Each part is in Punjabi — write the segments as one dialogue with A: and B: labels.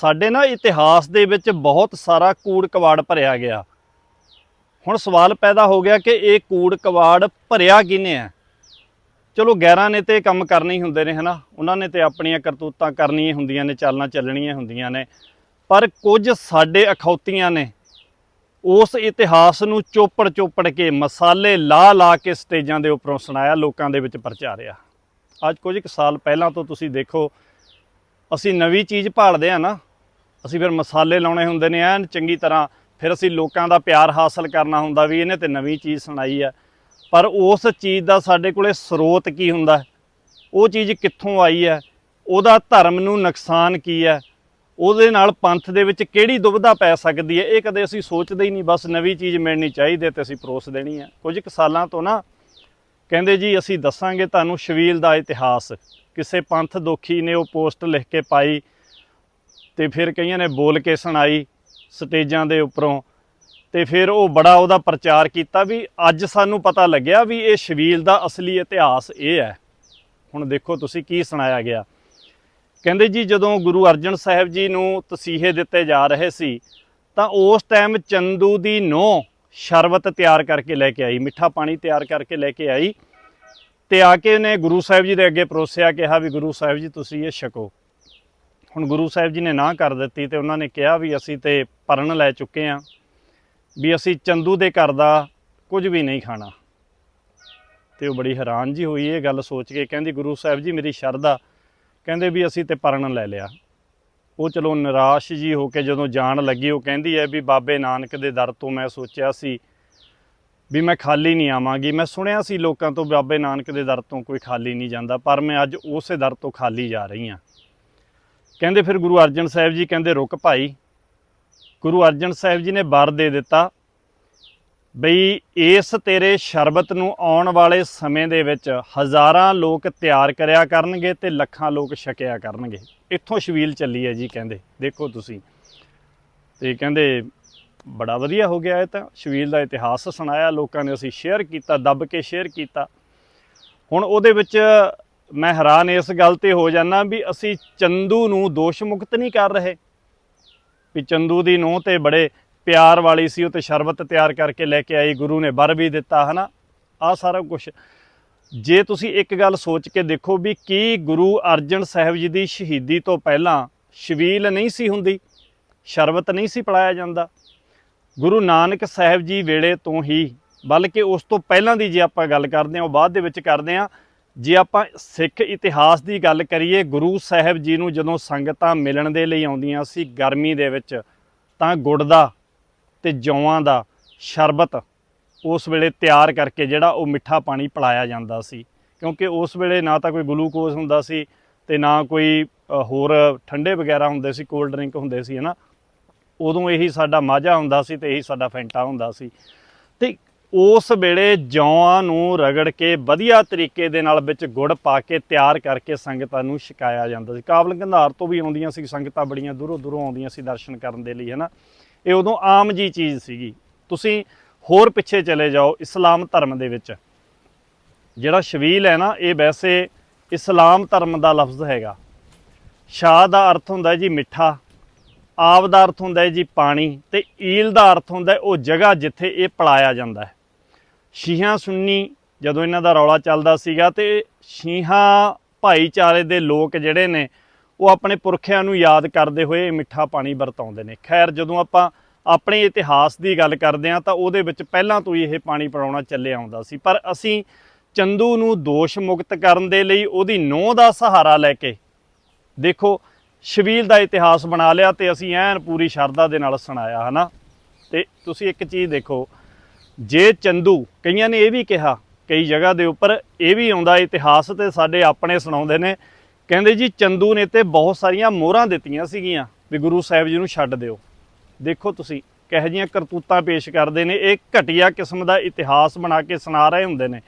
A: ਸਾਡੇ ਨਾ ਇਤਿਹਾਸ ਦੇ ਵਿੱਚ ਬਹੁਤ ਸਾਰਾ ਕੂੜ ਕਵਾੜ ਭਰਿਆ ਗਿਆ। ਹੁਣ ਸਵਾਲ ਪੈਦਾ ਹੋ ਗਿਆ ਕਿ ਇਹ ਕੂੜ ਕਵਾੜ ਭਰਿਆ ਕਿਨੇ ਹੈ ਚਲੋ ਗੈਰਾਂ ਨੇ ਤੇ ਕੰਮ ਕਰਨੇ ਹੀ ਹੁੰਦੇ ਨੇ, ਹਨਾ? ਉਹਨਾਂ ਨੇ ਤੇ ਆਪਣੀਆਂ ਕਰਤੂਤਾਂ ਕਰਨੀਆਂ ਹੁੰਦੀਆਂ ਨੇ ਚਾਲਣਾ ਚੱਲਣੀਆਂ ਹੁੰਦੀਆਂ ਨੇ। ਪਰ ਕੁਝ ਸਾਡੇ ਅਖੌਤੀਆਂ ਨੇ, ਉਸ ਇਤਿਹਾਸ ਨੂੰ ਚੋਪੜ ਚੋਪੜ ਕੇ, ਮਸਾਲੇ ਲਾ ਲਾ ਕੇ ਸਟੇਜਾਂ ਦੇ ਉੱਪਰੋਂ ਸੁਣਾਇਆ, ਲੋਕਾਂ ਦੇ ਵਿੱਚ ਪ੍ਰਚਾਰਿਆ ਅੱਜ ਕੁਝ ਕੁ ਸਾਲ ਪਹਿਲਾਂ ਤੋਂ ਤੁਸੀਂ ਦੇਖੋ, ਅਸੀਂ ਨਵੀਂ ਚੀਜ਼ ਭਾਲਦੇ ਆ ਨਾ ਅਸੀਂ ਫਿਰ ਮਸਾਲੇ ਲਾਉਣੇ ਹੁੰਦੇ ਨੇ, ਐਨ ਚੰਗੀ ਤਰ੍ਹਾਂ ਫਿਰ ਅਸੀਂ ਲੋਕਾਂ ਦਾ ਪਿਆਰ ਹਾਸਲ ਕਰਨਾ ਹੁੰਦਾ ਵੀ ਇਹਨੇ ਤੇ ਨਵੀਂ ਚੀਜ਼ ਸੁਣਾਈ ਆ। ਪਰ ਉਸ ਚੀਜ਼ ਦਾ ਸਾਡੇ ਕੋਲੇ ਸਰੋਤ ਕੀ ਹੁੰਦਾ? ਉਹ ਚੀਜ਼ ਕਿੱਥੋਂ ਆਈ ਹੈ ਉਹਦਾ ਧਰਮ ਨੂੰ ਨੁਕਸਾਨ ਕੀ ਹੈ ਉਹਦੇ ਨਾਲ ਪੰਥ ਦੇ ਵਿੱਚ ਕਿਹੜੀ ਦੁਬਿਧਾ ਪੈ ਸਕਦੀ ਹੈ ਇਹ ਕਦੇ ਅਸੀਂ ਸੋਚਦੇ ਹੀ ਨਹੀਂ, ਬਸ ਨਵੀਂ ਚੀਜ਼ ਮਿਲਣੀ ਚਾਹੀਦੀ ਹੈ ਤੇ ਅਸੀਂ ਪਰੋਸ ਦੇਣੀ ਹੈ ਕੁਝ ਕੁ ਸਾਲਾਂ ਤੋਂ ਨਾ ਕਹਿੰਦੇ ਜੀ, ਅਸੀਂ ਦੱਸਾਂਗੇ ਤੁਹਾਨੂੰ ਸ਼ਵੀਲ ਦਾ ਇਤਿਹਾਸ। ਕਿਸੇ ਪੰਥ ਦੋਖੀ ਨੇ ਉਹ ਪੋਸਟ ਲਿਖ ਕੇ ਪਾਈ ਤੇ ਫਿਰ ਕਈਆਂ ਨੇ ਬੋਲ ਕੇ ਸੁਣਾਈ ਸਟੇਜਾਂ ਦੇ ਉੱਪਰੋਂ। ਤੇ ਫਿਰ ਉਹ ਬੜਾ ਉਹਦਾ ਪ੍ਰਚਾਰ ਕੀਤਾ ਵੀ ਅੱਜ ਸਾਨੂੰ ਪਤਾ ਲੱਗਿਆ ਵੀ ਇਹ ਸ਼ਵੀਲ ਦਾ ਅਸਲੀ ਇਤਿਹਾਸ ਇਹ ਹੈ। ਹੁਣ ਦੇਖੋ ਤੁਸੀਂ ਕੀ ਸੁਣਾਇਆ ਗਿਆ। ਕਹਿੰਦੇ ਜੀ ਜਦੋਂ ਗੁਰੂ ਅਰਜਨ ਸਾਹਿਬ ਜੀ ਨੂੰ ਤਸੀਹੇ ਦਿੱਤੇ ਜਾ ਰਹੇ ਸੀ, ਤਾਂ ਉਸ ਟਾਈਮ ਚੰਦੂ ਦੀ ਨੋ ਸ਼ਰਬਤ ਤਿਆਰ ਕਰਕੇ ਲੈ ਕੇ ਆਈ, ਮਿੱਠਾ ਪਾਣੀ ਤਿਆਰ ਕਰਕੇ ਲੈ ਕੇ ਆਈ। ਤੇ ਆ ਕੇ ਨੇ ਗੁਰੂ ਸਾਹਿਬ ਜੀ ਦੇ ਅੱਗੇ ਪਰੋਸਿਆ, ਕਿਹਾ ਵੀ ਗੁਰੂ ਸਾਹਿਬ ਜੀ, ਤੁਸੀਂ ਇਹ ਛਕੋ। ਹੁਣ ਗੁਰੂ ਸਾਹਿਬ ਜੀ ਨੇ ਨਾ ਕਰ ਦਿੱਤੀ ਤੇ ਉਹਨਾਂ ਨੇ ਕਿਹਾ ਵੀ ਅਸੀਂ ਤੇ ਪਰਨ ਲੈ ਚੁੱਕੇ ਆਂ ਵੀ ਅਸੀਂ ਚੰਦੂ ਦੇ ਘਰ ਦਾ ਕੁਝ ਵੀ ਨਹੀਂ ਖਾਣਾ। ਤੇ ਉਹ ਬੜੀ ਹੈਰਾਨ ਜੀ ਹੋਈ ਇਹ ਗੱਲ ਸੋਚ ਕੇ, ਕਹਿੰਦੀ ਗੁਰੂ ਸਾਹਿਬ ਜੀ ਮੇਰੀ ਸ਼ਰਧਾ, ਕਹਿੰਦੇ ਵੀ ਅਸੀਂ ਤੇ ਪਰਨ ਲੈ ਲਿਆ। ਉਹ ਚਲੋ ਨਿਰਾਸ਼ ਜੀ ਹੋ ਕੇ ਜਦੋਂ ਜਾਣ ਲੱਗੀ, ਉਹ ਕਹਿੰਦੀ ਹੈ ਵੀ ਬਾਬੇ ਨਾਨਕ ਦੇ ਦਰ ਤੋਂ ਮੈਂ ਸੋਚਿਆ ਸੀ ਵੀ ਮੈਂ ਖਾਲੀ ਨਹੀਂ ਆਵਾਂਗੀ। ਮੈਂ ਸੁਣਿਆ ਸੀ ਲੋਕਾਂ ਤੋਂ ਬਾਬੇ ਨਾਨਕ ਦੇ ਦਰ ਤੋਂ ਕੋਈ ਖਾਲੀ ਨਹੀਂ ਜਾਂਦਾ, ਪਰ ਮੈਂ ਅੱਜ ਉਸੇ ਦਰ ਤੋਂ ਖਾਲੀ ਜਾ ਰਹੀ ਹਾਂ। ਕਹਿੰਦੇ ਫਿਰ ਗੁਰੂ ਅਰਜਨ ਸਾਹਿਬ ਜੀ ਕਹਿੰਦੇ, ਰੁਕ ਭਾਈ। ਗੁਰੂ ਅਰਜਨ ਸਾਹਿਬ ਜੀ ਨੇ ਵਰ ਦੇ ਦਿੱਤਾ ਬਈ, ਇਸ ਤੇਰੇ ਸ਼ਰਬਤ ਨੂੰ ਆਉਣ ਵਾਲੇ ਸਮੇਂ ਦੇ ਵਿੱਚ ਹਜ਼ਾਰਾਂ ਲੋਕ ਤਿਆਰ ਕਰਿਆ ਕਰਨਗੇ ਤੇ ਲੱਖਾਂ ਲੋਕ ਛਕਿਆ ਕਰਨਗੇ। ਇੱਥੋਂ ਸ਼ਵੀਲ ਚੱਲੀ ਹੈ ਜੀ ਕਹਿੰਦੇ, ਦੇਖੋ ਤੁਸੀਂ। ਤੇ ਕਹਿੰਦੇ, ਬੜਾ ਵਧੀਆ ਹੋ ਗਿਆ ਇਹ ਤਾਂ। ਸ਼ਵੀਲ ਦਾ ਇਤਿਹਾਸ ਸੁਣਾਇਆ, ਲੋਕਾਂ ਨੇ ਅਸੀਂ ਸ਼ੇਅਰ ਕੀਤਾ, ਦੱਬ ਕੇ ਸ਼ੇਅਰ ਕੀਤਾ। ਹੁਣ ਉਹਦੇ ਵਿੱਚ ਮੈਂ ਹੈਰਾਨ ਇਸ ਗੱਲ ਤੇ ਹੋ ਜਾਣਾ ਵੀ ਅਸੀਂ ਚੰਦੂ ਨੂੰ ਦੋਸ਼ ਮੁਕਤ ਨਹੀਂ ਕਰ ਰਹੇ। ਵੀ ਚੰਦੂ ਦੀ ਨੂੰਹ ਤੇ ਬੜੇ ਪਿਆਰ ਵਾਲੀ ਸੀ, ਉਹ ਤੇ ਸ਼ਰਬਤ ਤਿਆਰ ਕਰਕੇ ਲੈ ਕੇ ਆਈ, ਗੁਰੂ ਨੇ ਵਰ ਵੀ ਦਿੱਤਾ, ਹਨਾ? ਆ ਸਾਰਾ ਕੁਝ ਜੇ ਤੁਸੀਂ ਇੱਕ ਗੱਲ ਸੋਚ ਕੇ ਦੇਖੋ ਵੀ ਕੀ ਗੁਰੂ ਅਰਜਨ ਸਾਹਿਬ ਜੀ ਦੀ ਸ਼ਹੀਦੀ ਤੋਂ ਪਹਿਲਾਂ ਸ਼ਵੀਲ ਨਹੀਂ ਸੀ ਹੁੰਦੀ, ਸ਼ਰਬਤ ਨਹੀਂ ਸੀ ਪਿਲਾਇਆ ਜਾਂਦਾ, ਗੁਰੂ ਨਾਨਕ ਸਾਹਿਬ ਜੀ ਵੇਲੇ ਤੋਂ ਹੀ, ਬਲਕਿ ਉਸ ਤੋਂ ਪਹਿਲਾਂ ਦੀ ਜੇ ਆਪਾਂ ਗੱਲ ਕਰਦੇ ਹਾਂ, ਉਹ ਬਾਅਦ ਦੇ ਵਿੱਚ ਕਰਦੇ ਹਾਂ ਜੇ ਆਪਾਂ ਸਿੱਖ ਇਤਿਹਾਸ ਦੀ ਗੱਲ ਕਰੀਏ, ਗੁਰੂ ਸਾਹਿਬ ਜੀ ਨੂੰ ਜਦੋਂ ਸੰਗਤਾਂ ਮਿਲਣ ਦੇ ਲਈ ਆਉਂਦੀਆਂ ਸੀ ਗਰਮੀ ਦੇ ਵਿੱਚ, ਤਾਂ ਗੁੜ ਦਾ ਤੇ ਜੌਆਂ ਦਾ ਸ਼ਰਬਤ ਉਸ ਵੇਲੇ ਤਿਆਰ ਕਰਕੇ ਜਿਹੜਾ ਉਹ ਮਿੱਠਾ ਪਾਣੀ ਪਿਲਾਇਆ ਜਾਂਦਾ ਸੀ। ਕਿਉਂਕਿ ਉਸ ਵੇਲੇ ਨਾ ਤਾਂ ਕੋਈ ਗਲੂਕੋਜ਼ ਹੁੰਦਾ ਸੀ ਤੇ ਨਾ ਕੋਈ ਹੋਰ ਠੰਡੇ ਵਗੈਰਾ ਹੁੰਦੇ ਸੀ, ਕੋਲਡ ਡਰਿੰਕ ਹੁੰਦੇ ਸੀ, ਹਨਾ। ਉਦੋਂ ਇਹੀ ਸਾਡਾ ਮਾਝਾ ਹੁੰਦਾ ਸੀ ਤੇ ਇਹੀ ਸਾਡਾ ਫੈਂਟਾ ਹੁੰਦਾ ਸੀ। ਤੇ ਉਸ ਵੇਲੇ ਜੌਆਂ ਨੂੰ ਰਗੜ ਕੇ ਵਧੀਆ ਤਰੀਕੇ ਦੇ ਨਾਲ ਵਿੱਚ ਗੁੜ ਪਾ ਕੇ ਤਿਆਰ ਕਰਕੇ ਸੰਗਤਾਂ ਨੂੰ ਛਕਾਇਆ ਜਾਂਦਾ ਸੀ। ਕਾਬਲ ਕੰਧਾਰ ਤੋਂ ਵੀ ਆਉਂਦੀਆਂ ਸੀ, ਸੰਗਤਾਂ ਬੜੀਆਂ ਦੂਰੋਂ ਦੂਰੋਂ ਆਉਂਦੀਆਂ ਸੀ ਦਰਸ਼ਨ ਕਰਨ ਦੇ ਲਈ, ਹਨਾ? ਇਹ ਉਦੋਂ ਆਮ ਜੀ ਚੀਜ਼ ਸੀਗੀ। ਤੁਸੀਂ ਹੋਰ ਪਿੱਛੇ ਚਲੇ ਜਾਓ ਇਸਲਾਮ ਧਰਮ ਦੇ ਵਿੱਚ। ਜਿਹੜਾ ਸ਼ਵੀਲ ਹੈ ਨਾ, ਇਹ ਵੈਸੇ ਇਸਲਾਮ ਧਰਮ ਦਾ ਲਫ਼ਜ਼ ਹੈਗਾ। ਸ਼ਾਹ ਦਾ ਅਰਥ ਹੁੰਦਾ ਜੀ ਮਿੱਠਾ ਆਬ ਦਾ ਅਰਥ ਹੁੰਦਾ ਜੀ ਪਾਣੀ ਤੇ ਈਲ ਦਾ ਅਰਥ ਹੁੰਦਾ ਉਹ ਜਗ੍ਹਾ ਜਿੱਥੇ ਇਹ ਪਲਾਇਆ ਜਾਂਦਾ ਹੈ। ਸ਼ੀਹਾਂ ਸੁੰਨੀ ਜਦੋਂ ਇਹਨਾਂ ਦਾ ਰੌਲਾ ਚੱਲਦਾ ਸੀਗਾ ਤੇ ਸ਼ੀਹਾਂ ਭਾਈਚਾਰੇ ਦੇ ਲੋਕ ਜਿਹੜੇ ਨੇ ਉਹ ਆਪਣੇ ਪੁਰਖਿਆਂ ਨੂੰ ਯਾਦ ਕਰਦੇ ਹੋਏ ਇਹ ਮਿੱਠਾ ਪਾਣੀ ਵਰਤਾਉਂਦੇ ਨੇ। ਖੈਰ, ਜਦੋਂ ਆਪਾਂ ਆਪਣੇ ਇਤਿਹਾਸ ਦੀ ਗੱਲ ਕਰਦੇ ਹਾਂ ਤਾਂ ਉਹਦੇ ਵਿੱਚ ਪਹਿਲਾਂ ਤੋਂ ਹੀ ਇਹ ਪਾਣੀ ਪਿਲਾਉਣਾ ਚੱਲੇ ਆਉਂਦਾ ਸੀ। ਪਰ ਅਸੀਂ ਚੰਦੂ ਨੂੰ ਦੋਸ਼ ਮੁਕਤ ਕਰਨ ਦੇ ਲਈ ਉਹਦੀ ਨੋਹ ਦਾ ਸਹਾਰਾ ਲੈ ਕੇ ਦੇਖੋ ਸ਼ਵੀਲ ਦਾ ਇਤਿਹਾਸ ਬਣਾ ਲਿਆ ਤੇ ਅਸੀਂ ਐਨ ਪੂਰੀ ਸ਼ਰਧਾ ਦੇ ਨਾਲ ਸੁਣਾਇਆ, ਹਨਾ? ਤੇ ਤੁਸੀਂ ਇੱਕ ਚੀਜ਼ ਦੇਖੋ ਜੇ ਚੰਦੂ, ਕਈਆਂ ਨੇ ਇਹ ਵੀ ਕਿਹਾ, ਕਈ ਜਗ੍ਹਾ ਦੇ ਉੱਪਰ ਇਹ ਵੀ ਆਉਂਦਾ ਇਤਿਹਾਸ ਤੇ ਸਾਡੇ ਆਪਣੇ ਸੁਣਾਉਂਦੇ ਨੇ, ਕਹਿੰਦੇ ਜੀ ਚੰਦੂ ਨੇ ਤੇ ਬਹੁਤ ਸਾਰੀਆਂ ਮੋਹਰਾਂ ਦਿੱਤੀਆਂ ਸੀਗੀਆਂ, ਵੀ ਗੁਰੂ ਸਾਹਿਬ ਜੀ ਨੂੰ ਛੱਡ ਦਿਓ। ਦੇਖੋ ਤੁਸੀਂ, ਕਿਹੋ ਜਿਹੀਆਂ ਕਰਤੂਤਾਂ ਪੇਸ਼ ਕਰਦੇ ਨੇ, ਇਹ ਘਟੀਆ ਕਿਸਮ ਦਾ ਇਤਿਹਾਸ ਬਣਾ ਕੇ ਸੁਣਾ ਰਹੇ ਹੁੰਦੇ ਨੇ।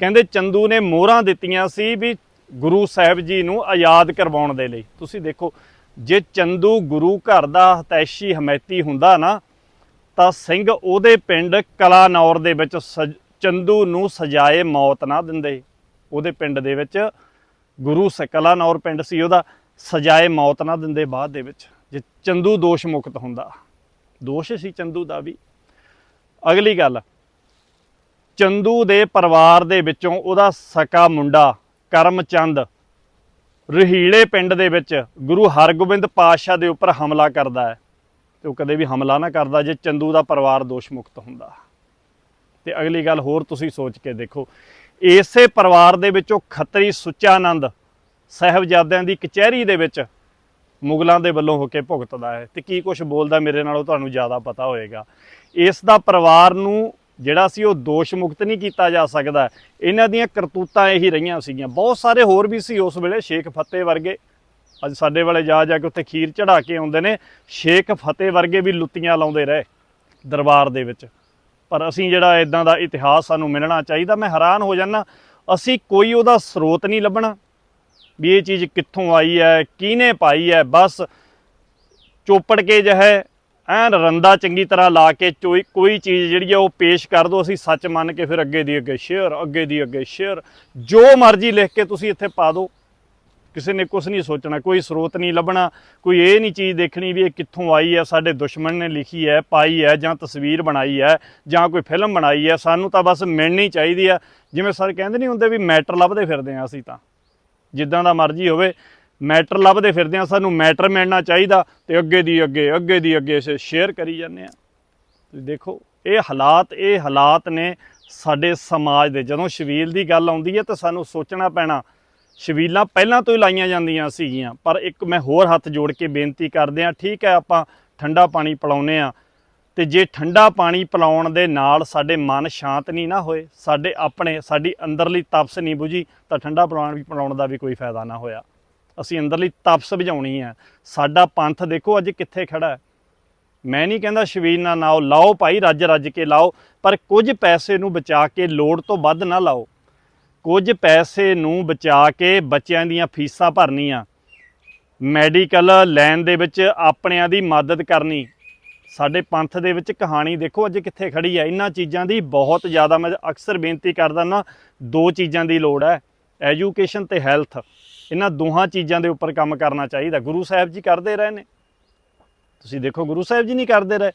A: ਕਹਿੰਦੇ ਚੰਦੂ ਨੇ ਮੋਹਰਾਂ ਦਿੱਤੀਆਂ ਸੀ ਵੀ ਗੁਰੂ ਸਾਹਿਬ ਜੀ ਨੂੰ ਆਜ਼ਾਦ ਕਰਵਾਉਣ ਦੇ ਲਈ। ਤੁਸੀਂ ਦੇਖੋ, ਜੇ ਚੰਦੂ ਗੁਰੂ ਘਰ ਦਾ ਹਤੈਸ਼ੀ ਹਮੈਤੀ ਹੁੰਦਾ ਨਾ ਤਾਂ ਸਿੰਘ ਉਹਦੇ ਪਿੰਡ ਕਲਾਨੌਰ ਦੇ ਵਿੱਚ ਸਜ- ਚੰਦੂ ਨੂੰ ਸਜਾਏ ਮੌਤ ਨਾ ਦਿੰਦੇ। ਉਹਦੇ ਪਿੰਡ ਦੇ ਵਿੱਚ ਗੁਰੂ ਸ, ਕਲਾਨੌਰ ਪਿੰਡ ਸੀ ਉਹਦਾ, ਸਜਾਏ ਮੌਤ ਨਾ ਦਿੰਦੇ ਬਾਅਦ ਦੇ ਵਿੱਚ, ਜੇ ਚੰਦੂ ਦੋਸ਼ ਮੁਕਤ ਹੁੰਦਾ। ਦੋਸ਼ ਸੀ ਚੰਦੂ ਦਾ ਵੀ। ਅਗਲੀ ਗੱਲ, ਚੰਦੂ ਦੇ ਪਰਿਵਾਰ ਦੇ ਵਿੱਚੋਂ ਉਹਦਾ ਸਕਾ ਮੁੰਡਾ ਕਰਮਚੰਦ ਰਹੀਲੇ ਪਿੰਡ ਦੇ ਵਿੱਚ ਗੁਰੂ ਹਰਗੋਬਿੰਦ ਪਾਤਸ਼ਾਹ ਦੇ ਉੱਪਰ ਹਮਲਾ ਕਰਦਾ ਹੈ। ਤੇ ਉਹ ਕਦੇ ਵੀ ਹਮਲਾ ਨਾ ਕਰਦਾ, ਜੇ ਚੰਦੂ ਦਾ ਪਰਿਵਾਰ ਦੋਸ਼ ਮੁਕਤ ਹੁੰਦਾ। ਤੇ ਅਗਲੀ ਗੱਲ ਹੋਰ ਤੁਸੀਂ ਸੋਚ ਕੇ ਦੇਖੋ। ਇਸੇ ਪਰਿਵਾਰ ਦੇ ਵਿੱਚੋਂ ਖੱਤਰੀ ਸੁੱਚਾਨੰਦ ਸਾਹਿਬਜ਼ਾਦਿਆਂ ਦੀ ਕਚਹਿਰੀ ਦੇ ਵਿੱਚ ਮੁਗਲਾਂ ਦੇ ਵੱਲੋਂ ਹੋ ਕੇ ਭੁਗਤਦਾ ਹੈ। ਤੇ ਕੀ ਕੁਝ ਬੋਲਦਾ ਮੇਰੇ ਨਾਲੋਂ ਤੁਹਾਨੂੰ ਜ਼ਿਆਦਾ ਪਤਾ ਹੋਏਗਾ। ਇਸ ਦਾ ਪਰਿਵਾਰ ਨੂੰ ਜਿਹੜਾ ਸੀ ਉਹ ਦੋਸ਼ ਮੁਕਤ ਨਹੀਂ ਕੀਤਾ ਜਾ ਸਕਦਾ। ਇਹਨਾਂ ਦੀਆਂ ਕਰਤੂਤਾਂ ਇਹੀ ਰਹੀਆਂ ਸੀਗੀਆਂ। ਬਹੁਤ ਸਾਰੇ ਹੋਰ ਵੀ ਸੀ ਉਸ ਵੇਲੇ, ਸ਼ੇਖ ਫਤਿਹ ਵਰਗੇ। ਅੱਜ ਸਾਡੇ ਵਾਲੇ ਜਾ ਜਾ ਕੇ ਉੱਥੇ ਖੀਰ ਚੜਾ ਕੇ ਆਉਂਦੇ ਨੇ, ਸ਼ੇਖ ਫਤਿਹ ਵਰਗੇ ਵੀ ਲੁੱਤੀਆਂ ਲਾਉਂਦੇ ਰਹੇ ਦਰਬਾਰ ਦੇ ਵਿੱਚ। ਪਰ ਅਸੀਂ ਜਿਹੜਾ ਇਦਾਂ ਦਾ ਇਤਿਹਾਸ ਸਾਨੂੰ ਮਿਲਣਾ ਚਾਹੀਦਾ, ਮੈਂ ਹੈਰਾਨ ਹੋ ਜਾਂਦਾ, ਅਸੀਂ ਕੋਈ ਉਹਦਾ ਸਰੋਤ ਨਹੀਂ ਲੱਭਣਾ ਵੀ ਇਹ ਚੀਜ਼ ਕਿੱਥੋਂ ਆਈ ਹੈ, ਕਿਹਨੇ ਪਾਈ ਹੈ, ਬਸ ਚੋਪੜ ਕੇ ਜਹੇ ਐਨ ਰੰਦਾ ਚੰਗੀ ਤਰ੍ਹਾਂ ਲਾ ਕੇ ਚੋਈ, ਕੋਈ ਚੀਜ਼ ਜਿਹੜੀ ਹੈ ਉਹ ਪੇਸ਼ ਕਰ ਦੋ, ਅਸੀਂ ਸੱਚ ਮੰਨ ਕੇ ਫਿਰ ਅੱਗੇ ਦੀ ਅੱਗੇ ਸ਼ੇਅਰ, ਅੱਗੇ ਦੀ ਅੱਗੇ ਸ਼ੇਅਰ, ਜੋ ਮਰਜ਼ੀ ਲਿਖ ਕੇ ਤੁਸੀਂ ਇੱਥੇ ਪਾ ਦਿਓ ਕਿਸੇ ਨੇ ਕੁਝ ਨਹੀਂ ਸੋਚਣਾ, ਕੋਈ ਸਰੋਤ ਨਹੀਂ ਲੱਭਣਾ, ਕੋਈ ਇਹ ਨਹੀਂ ਚੀਜ਼ ਦੇਖਣੀ ਵੀ ਇਹ ਕਿੱਥੋਂ ਆਈ ਹੈ, ਸਾਡੇ ਦੁਸ਼ਮਣ ਨੇ ਲਿਖੀ ਹੈ, ਪਾਈ ਹੈ, ਜਾਂ ਤਸਵੀਰ ਬਣਾਈ ਹੈ, ਜਾਂ ਕੋਈ ਫਿਲਮ ਬਣਾਈ ਹੈ, ਸਾਨੂੰ ਤਾਂ ਬਸ ਮਿਲਣੀ ਚਾਹੀਦੀ ਆ ਜਿਵੇਂ ਸਰ ਕਹਿੰਦੇ ਨਹੀਂ ਹੁੰਦੇ ਵੀ ਮੈਟਰ ਲੱਭਦੇ ਫਿਰਦੇ ਆ ਅਸੀਂ ਤਾਂ। ਜਿੱਦਾਂ ਦਾ ਮਰਜ਼ੀ ਹੋਵੇ, ਮੈਟਰ ਲੱਭਦੇ ਫਿਰਦੇ ਆ ਸਾਨੂੰ ਮੈਟਰ ਮਿਲਣਾ ਚਾਹੀਦਾ ਤੇ ਅੱਗੇ ਦੀ ਅੱਗੇ ਅੱਗੇ ਦੀ ਅੱਗੇ ਸ਼ੇਅਰ ਕਰੀ ਜਾਂਦੇ ਆ ਤੁਸੀਂ ਦੇਖੋ, ਇਹ ਹਾਲਾਤ ਇਹ ਹਾਲਾਤ ਨੇ ਸਾਡੇ ਸਮਾਜ ਦੇ। ਜਦੋਂ ਸ਼ਬੀਲ ਦੀ ਗੱਲ ਆਉਂਦੀ ਹੈ ਤਾਂ ਸਾਨੂੰ ਸੋਚਣਾ ਪੈਣਾ ਸ਼ਬੀਲਾਂ ਪਹਿਲਾਂ ਤੋਂ ਹੀ ਲਾਈਆਂ ਜਾਂਦੀਆਂ ਸੀਗੀਆਂ, ਪਰ ਇੱਕ ਮੈਂ ਹੋਰ ਹੱਥ ਜੋੜ ਕੇ ਬੇਨਤੀ ਕਰਦੇ ਆ ਠੀਕ ਹੈ ਆਪਾਂ ਠੰਡਾ ਪਾਣੀ ਪਿਲਾਉਨੇ ਆ ਤੇ ਜੇ ਠੰਡਾ ਪਾਣੀ ਪਿਲਾਉਣ ਦੇ ਨਾਲ ਸਾਡੇ ਮਨ ਸ਼ਾਂਤ ਨਹੀਂ ਨਾ ਹੋਏ, ਸਾਡੇ ਆਪਣੇ, ਸਾਡੀ ਅੰਦਰਲੀ ਤਪਸ ਨਹੀਂ ਬੁਝੀ, ਤਾਂ ਠੰਡਾ ਪਿਲਾਉਣ ਵੀ ਪਿਲਾਉਣ ਦਾ ਵੀ ਕੋਈ ਫਾਇਦਾ ਨਾ ਹੋਇਆ। ਅਸੀਂ ਅੰਦਰਲੀ ਤਪਸ ਬੁਝਾਉਣੀ ਹੈ। ਸਾਡਾ ਪੰਥ ਦੇਖੋ ਅੱਜ ਕਿੱਥੇ ਖੜਾ ਹੈ। ਮੈਂ ਨਹੀਂ ਕਹਿੰਦਾ ਸ਼ਬੀਲ ਨਾ ਨਾਓ ਲਾਓ ਭਾਈ ਰੱਜ ਰੱਜ ਕੇ ਲਾਓ, ਪਰ ਕੁਝ ਪੈਸੇ ਨੂੰ ਬਚਾ ਕੇ ਲੋੜ ਤੋਂ ਵੱਧ ਨਾ ਲਾਓ। ਕੁਝ ਪੈਸੇ ਨੂੰ ਬਚਾ ਕੇ ਬੱਚਿਆਂ ਦੀਆਂ ਫੀਸਾਂ ਭਰਨੀਆਂ। ਮੈਡੀਕਲ ਲੈਣ ਦੇ ਵਿੱਚ ਆਪਣਿਆਂ ਦੀ ਮਦਦ ਕਰਨੀ। ਸਾਡੇ ਪੰਥ ਦੇ ਵਿੱਚ ਕਹਾਣੀ ਦੇਖੋ, ਅੱਜ ਕਿੱਥੇ ਖੜੀ ਹੈ। ਇਹਨਾਂ ਚੀਜ਼ਾਂ ਦੀ ਬਹੁਤ ਜ਼ਿਆਦਾ ਮੈਂ ਅਕਸਰ ਬੇਨਤੀ ਕਰਦਾ ਨਾ, ਦੋ ਚੀਜ਼ਾਂ ਦੀ ਲੋੜ ਹੈ। ਐਜੂਕੇਸ਼ਨ ਤੇ ਹੈਲਥ। ਇਹਨਾਂ ਦੋਹਾਂ ਚੀਜ਼ਾਂ ਦੇ ਉੱਪਰ ਕੰਮ ਕਰਨਾ ਚਾਹੀਦਾ। ਗੁਰੂ ਸਾਹਿਬ ਜੀ ਕਰਦੇ ਰਹੇ ਨੇ। ਤੁਸੀਂ ਦੇਖੋ, ਗੁਰੂ ਸਾਹਿਬ ਜੀ ਨਹੀਂ ਕਰਦੇ ਰਹੇ।